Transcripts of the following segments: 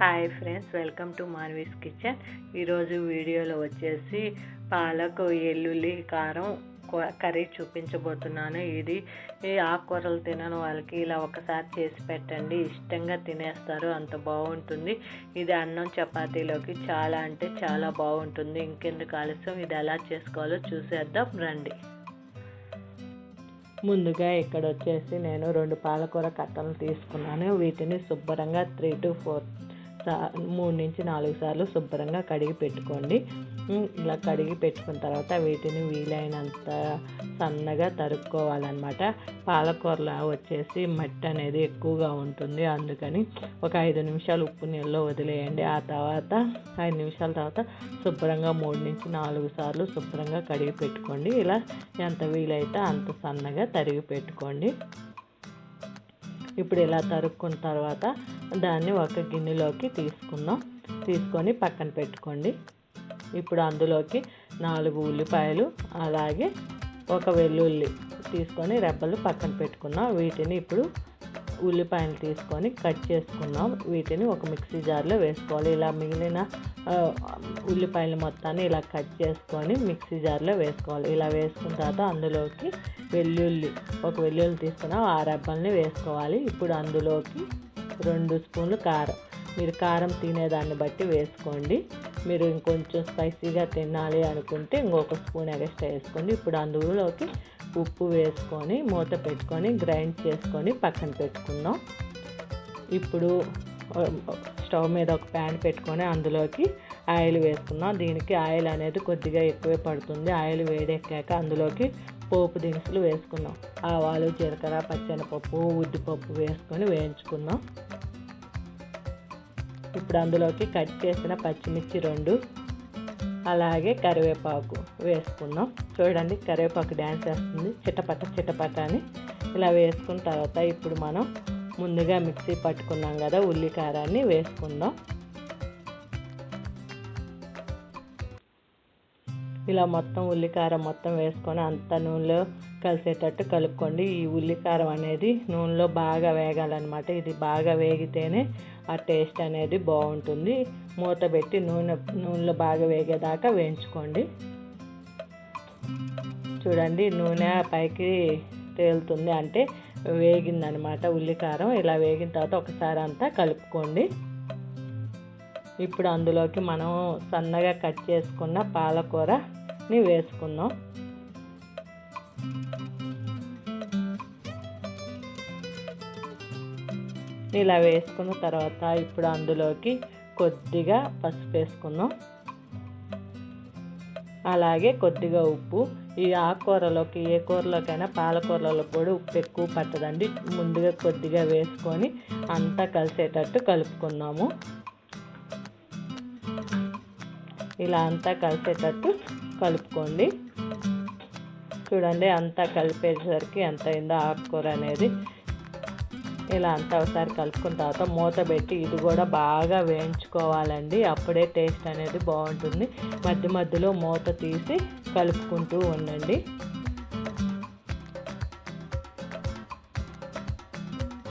Hi friends welcome to Manvi's kitchen ఈరోజు వీడియోలో వచ్చేసి పాలకు ఎల్లుల్లి కారం కర్రీ చూపించబోతున్నాను. ఇది ఈ ఆకుకూరలు తినని వాళ్ళకి ఇలా ఒకసారి చేసి పెట్టండి. ఇష్టంగా తినేస్తారు అంత బాగుంటుంది. ఇది అన్నం చపాతీలోకి చాలా అంటే చాలా బాగుంటుంది. ఇంకెందుకు ఆలస్యం? ఇది ఎలా చేసుకోవాలో చూసేద్దాం రండి. ముందుగా ఇక్కడ వచ్చేసి నేను రెండు పాలకూర కట్టలు తీసుకున్నాను. వీటిని శుభ్రంగా త్రీ టు ఫోర్ మూడు నుంచి నాలుగు సార్లు శుభ్రంగా కడిగి పెట్టుకోండి. ఇలా కడిగి పెట్టుకున్న తర్వాత వీటిని వీలైనంత సన్నగా తరుక్కోవాలన్నమాట. పాలకూరలో వచ్చేసి మట్టి అనేది ఎక్కువగా ఉంటుంది. అందుకని ఒక ఐదు నిమిషాలు ఉప్పు నీళ్ళలో వదిలేయండి. ఆ తర్వాత ఐదు నిమిషాల తర్వాత శుభ్రంగా మూడు నుంచి నాలుగు సార్లు శుభ్రంగా కడిగి పెట్టుకోండి. ఇలా ఎంత వీలైతే అంత సన్నగా తరిగి పెట్టుకోండి. ఇప్పుడు ఇలా తరుక్కున్న తర్వాత దాన్ని ఒక గిన్నెలోకి తీసుకుందాం. తీసుకొని పక్కన పెట్టుకోండి. ఇప్పుడు అందులోకి నాలుగు ఉల్లిపాయలు అలాగే ఒక వెల్లుల్లి తీసుకొని రెబ్బలు పక్కన పెట్టుకున్నాం. వీటిని ఇప్పుడు ఉల్లిపాయలు తీసుకొని కట్ చేసుకున్నాం. వీటిని ఒక మిక్సీ జార్లో వేసుకోవాలి. ఇలా మిగిలిన ఉల్లిపాయలు మొత్తాన్ని ఇలా కట్ చేసుకొని మిక్సీ జార్లో వేసుకోవాలి. ఇలా వేసుకున్న తర్వాత అందులోకి వెల్లుల్లి ఒక వెల్లుల్లి తీసుకున్నాం. ఆ రెబ్బల్ని వేసుకోవాలి. ఇప్పుడు అందులోకి రెండు స్పూన్లు కారం. మీరు కారం తినేదాన్ని బట్టి వేసుకోండి. మీరు ఇంకొంచెం స్పైసీగా తినాలి అనుకుంటే ఇంకొక స్పూన్ ఎక్స్ట్రా వేసుకోండి. ఇప్పుడు అందులోకి ఉప్పు వేసుకొని మూత పెట్టుకొని గ్రైండ్ చేసుకొని పక్కన పెట్టుకుందాం. ఇప్పుడు స్టవ్ మీద ఒక ప్యాన్ పెట్టుకొని అందులోకి ఆయిల్ వేసుకున్నాం దీనికి ఆయిల్ అనేది కొద్దిగా ఎక్కువే పడుతుంది. ఆయిల్ వేడెక్కాక అందులోకి పోపు దినుసులు వేసుకున్నాం ఆవాలు జీలకర్ర పచ్చెనపప్పు ఉద్దిపప్పు వేసుకొని వేయించుకుందాం. ఇప్పుడు అందులోకి కట్ చేసిన పచ్చిమిర్చి రెండు అలాగే కరివేపాకు వేసుకుందాం. చూడండి కరివేపాకు డ్యాన్స్ వేస్తుంది. చిటపట చిటపట అని ఇలా వేసుకున్న తర్వాత ఇప్పుడు మనం ముందుగా మిక్సీ పట్టుకున్నాం కదా ఉల్లి కారాన్ని వేసుకుందాం. ఇలా మొత్తం ఉల్లికారం మొత్తం వేసుకొని అంత నూనెలో కలిసేటట్టు కలుపుకోండి. ఈ ఉల్లికారం అనేది నూనెలో బాగా వేగాలన్నమాట. ఇది బాగా వేగితేనే ఆ టేస్ట్ అనేది బాగుంటుంది. మూత పెట్టి నూనె నూనెలో బాగా వేగేదాకా వేయించుకోండి. చూడండి నూనె పైకి తేలుతుంది అంటే వేగిందనమాట ఉల్లికారం. ఇలా వేగిన తర్వాత ఒకసారి అంతా కలుపుకోండి. ఇప్పుడు అందులోకి మనం సన్నగా కట్ చేసుకున్న పాలకూర పాలకూరని వేసుకుందాం. ఇలా వేసుకున్న తర్వాత ఇప్పుడు అందులోకి కొద్దిగా పసుపు వేసుకుందాం. అలాగే కొద్దిగా ఉప్పు. ఈ ఆకుకూరలోకి ఏ కూరలోకైనా పాలకూరలో కూడా ఉప్పు ఎక్కువ పట్టదండి. ముందుగా కొద్దిగా వేసుకొని అంతా కలిసేటట్టు కలుపుకున్నాము ఇలా అంతా కలిసేటట్టు కలుపుకోండి. చూడండి అంతా కలిపేసరికి ఎంత అయిందో ఆకుకూర అనేది. ఇలా అంతా ఒకసారి కలుపుకున్న తర్వాత మూత పెట్టి ఇది కూడా బాగా వేయించుకోవాలండి. అప్పుడే టేస్ట్ అనేది బాగుంటుంది. మధ్య మధ్యలో మూత తీసి కలుపుకుంటూ ఉండండి.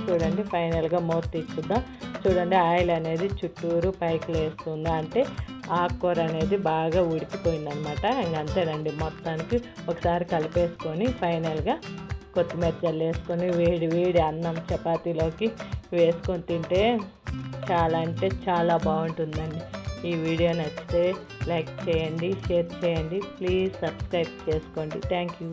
చూడండి ఫైనల్గా మూత తీసుకుందాం చూడండి ఆయిల్ అనేది చుట్టూరు పైకి లేస్తుంది. అంటే ఆకుకూర అనేది బాగా ఉడికిపోయింది అనమాట ఇంకంతేనండి మొత్తానికి ఒకసారి కలిపేసుకొని ఫైనల్గా కొత్తిమీర జల్లు వేసుకొని వేడి వేడి అన్నం చపాతీలోకి వేసుకొని తింటే చాలా అంటే చాలా బాగుంటుందండి. ఈ వీడియో నచ్చితే లైక్ చేయండి షేర్ చేయండి. ప్లీజ్ సబ్స్క్రైబ్ చేసుకోండి. Thank you.